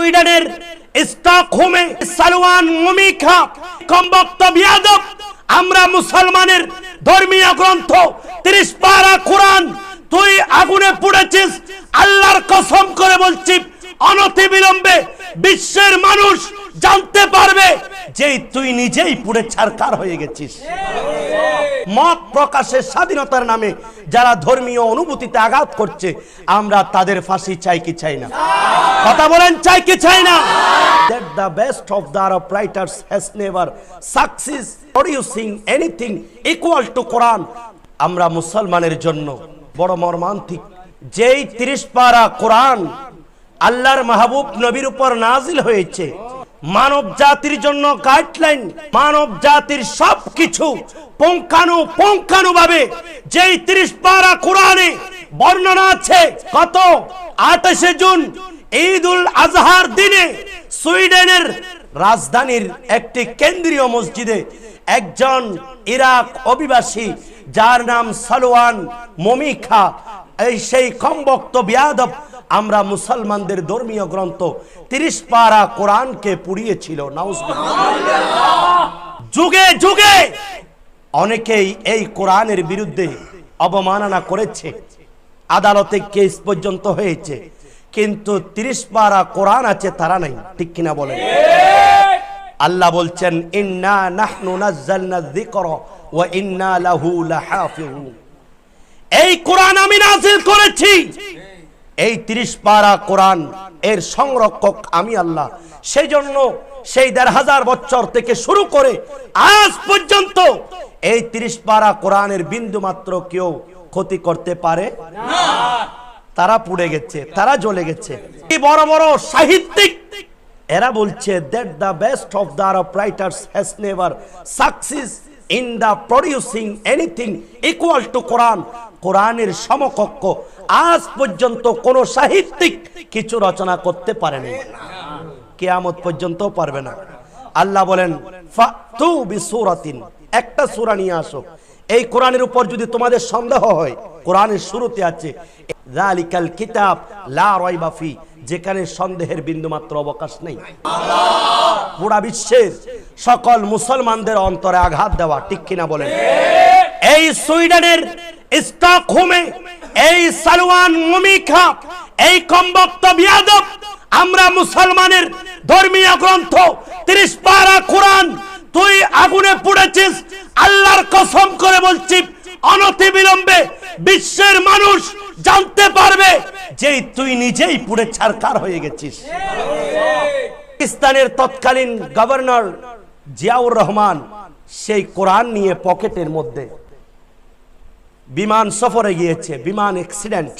সুইডেনের স্টকহোমে সালওয়ান মুমিখা, কমবক্ত বিয়াদব, আমরা মুসলমানের ধর্মীয় গ্রন্থ, ত্রিশ পারা কোরআন, তুই আগুনে পুড়েছিস, আল্লাহর কসম করে বলছি অনতি বিলম্বে বিশ্বের মানুষ জানতে পারবে যে তুই নিজেই পুড়ে ছারকার হয়ে গেছিস। মত প্রকাশের স্বাধীনতার নামে যারা ধর্মীয় অনুভূতিতে আঘাত করছে, আমরা তাদের ফাঁসি চাই কি চাই না? কথা বলেন, চাই কি চাই না? That the best of the Arab writers has never succeed producing anything equal to Quran. আমরা মুসলমানের জন্য বড় মর্মান্তিক, যেই তিরিশ পারা কোরআন আল্লাহর মাহবুব নবীর উপর নাজিল হয়েছে, মানব জাতির জন্য গাইডলাইন মানব জাতির সবকিছু পঙ্কানু পঙ্কানু ভাবে যেই তিরিশ পারা কোরআনে বর্ণনা আছে কত আঠাশে জুন ঈদ উল আজহার দিনে সুইডেনের রাজধানীর একটি কেন্দ্রীয় মসজিদে একজন ইরাক অভিবাসী যার নাম সালোয়ান মমিখা, এই সেই কমবক্ত বিয়াদব আমরা মুসলমানদের ধর্মীয় গ্রন্থ তিরিশ পারা কোরআনকে পুড়িয়েছিল। যুগে যুগে অনেকেই এই কোরআনের বিরুদ্ধে অবমাননা করেছে, আদালতে কেস পর্যন্ত হয়েছে কিন্তু তিরিশ পারা কোরআন আছে, তারা নাই। ঠিক কিনা বলেন? আল্লাহ বলছেন, ইন্না নাহনু নাজ্জালনা যিকর ওয়া ইন্না লাহু লাহাফিজুন। এই কোরআন আমি নাজিল করেছি। এই তিরিশ পারা কোরআন, এর সংরক্ষক আমি আল্লাহ। সেই জন্য সেই দেড় হাজার বছর থেকে শুরু করে আজ পর্যন্ত এই তিরিশ পারা কোরআনের বিন্দু মাত্র কেউ ক্ষতি করতে পারে? তারা পুড়ে গেছে, তারা জ্বলে গেছে। বড় বড় সাহিত্যিক! এরা বলছে that the best of the Arab writers has never success in the producing anything equal to Quran কোরআনের সমকক্ষ আজ পর্যন্ত কোন সাহিত্যিক কিছু রচনা করতে পারেনি। কেয়ামত পর্যন্ত পারবে না। আল্লাহ বলেন একটা সূরা নিয়ে আসো। এই কোরআনের উপর যদি তোমাদের সন্দেহ হয় কোরআনের শুরুতে আছে, যালিকাল কিতাব লা যেখানে সন্দেহের বিন্দুমাত্র অবকাশ নেই। পুরা বিশ্বের সকল মুসলমানদের অন্তরে আঘাত দেওয়া, ঠিক কিনা বলেন? এই সুইডেনের স্টকহোমে, এই সালওয়ান মুমিখা, এই কম্বক্ত বিয়াদব, আমরা মুসলমানের ধর্মীয় গ্রন্থ, ত্রিশ পারা কোরআন, তুই আগুনে পুড়েছিস, আল্লাহর কসম করে বলছি অনতি বিলম্বে বিশ্বের মানুষ জানতে পারবে যে তুই নিজেই পুড়ে ছারকার হয়ে গেছিস। পাকিস্তানের তৎকালীন গভর্নর জিয়াউর রহমান সেই কোরআন নিয়ে পকেটের মধ্যে বিমান সফরে গিয়েছে, বিমান অ্যাক্সিডেন্ট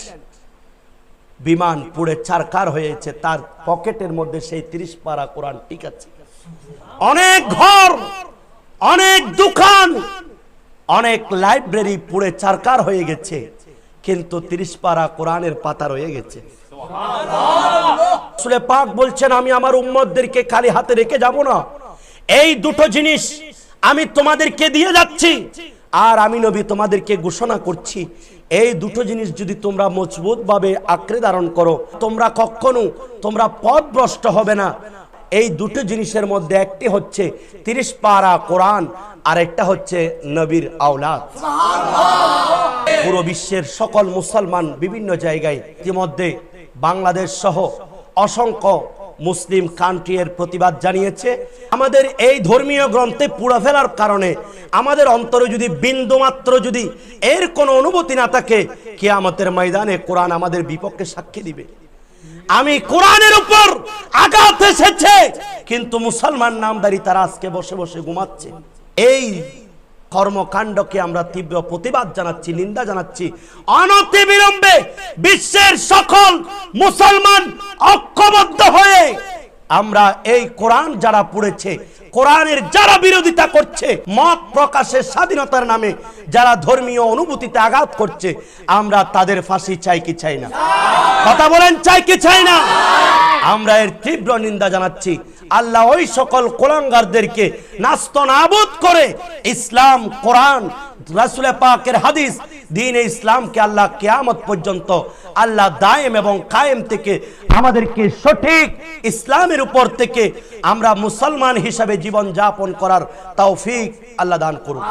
বিমান পুড়ে চারকার হয়েছে, তার পকেটের মধ্যে সেই তিরিশ পারা কোরআন ঠিক আছে। অনেক ঘর, অনেক দোকান অনেক লাইব্রেরি পুড়ে চারকার হয়ে গেছে, কিন্তু তিরিশ পারা কোরআনের পাতা রয়ে গেছে। পাক বলছেন, আমি আমার উম্মতদেরকে খালি হাতে রেখে যাব না। এই দুটো জিনিস আমি তোমাদেরকে দিয়ে যাচ্ছি, আর আমি নবী তোমাদেরকে ঘোষণা করছি। এই দুটো জিনিস যদি তোমরা মজবুত ভাবে আঁকড়ে ধারণ করো, তোমরা কখনো তোমরা পথ ভ্রষ্ট হবে না। এই দুটো জিনিসের মধ্যে একটি হচ্ছে তিরিশ পারা কোরআন আর একটা হচ্ছে নবীর আওলাদ। পুরো বিশ্বের সকল মুসলমান বিভিন্ন জায়গায় ইতিমধ্যে বাংলাদেশ সহ অসংখ্য মুসলিম কান্ট্রি এর প্রতিবাদ জানিয়েছে। আমাদের এই ধর্মীয় গ্রন্থে পুড়া ফেলার কারণে আমাদের অন্তরে যদি বিন্দুমাত্র যদি এর কোনো অনুভূতি না থাকে কে আমাদের ময়দানে কোরআন আমাদের বিপক্ষে সাক্ষী দিবে। আমি কোরআনের উপর আঘাত এসেছে, কিন্তু মুসলমান নামদারি তারা আজকে বসে বসে ঘুমাচ্ছে। এই কর্মকাণ্ডকে আমরা তীব্র প্রতিবাদ জানাচ্ছি, নিন্দা জানাচ্ছি। অনতিবিলম্বে বিশ্বের সকল মুসলমান ঐক্যবদ্ধ হয়ে আমরা এই কোরআন যারা পড়েছে, কোরআনের যারা বিরোধিতা করছে, মত প্রকাশের স্বাধীনতার নামে যারা ধর্মীয় অনুভূতিতে আঘাত করছে, আমরা তাদের ফাঁসি চাই কি চাই না? কথা বলেন, চাই কি চাই না? আমরা এর তীব্র নিন্দা জানাচ্ছি। আল্লাহ ওই সকল কোলাঙ্গারদেরকে নাস্ত নাবুদ করে ইসলাম, কোরআন রাসুল পাকের হাদিস দিন ইসলামকে আল্লাহ কেয়ামত পর্যন্ত আল্লাহ দায়েম এবং কায়েম থেকে আমাদেরকে সঠিক ইসলামের উপর থেকে আমরা মুসলমান হিসাবে জীবন যাপন করার তৌফিক আল্লাহ দান করুন।